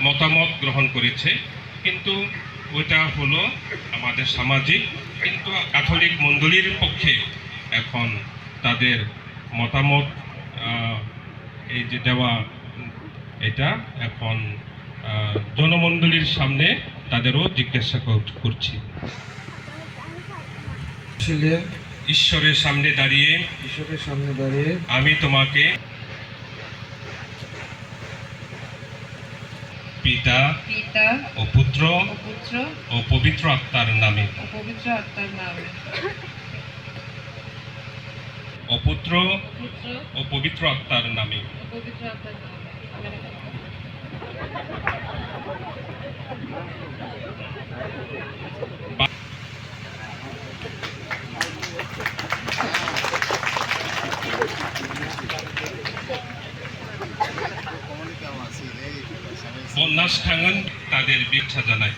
মতামত গ্রহণ করেছে। কিন্তু ওটা হলো আমাদের সামাজিক কিন্তু ক্যাথলিক মণ্ডলীর পক্ষে এখন তাদের মতামত এই যে দেওয়া এটা এখন জনমণ্ডলীর সামনে তাদেরও জিজ্ঞাসা করছি। ঈশ্বরের সামনে দাঁড়িয়ে ঈশ্বরের সামনে দাঁড়িয়ে আমি তোমাকে পিতা পিতা ও পুত্র ও পুত্র ও পবিত্র আত্মার নামে। ও পবিত্র আত্মার নামে। ও পুত্র পুত্র ও পবিত্র আত্মার নামে। ও পবিত্র আত্মার নামে। বন্যাস ঠাঙ্গন তাদের বিচ্ছা জানায়।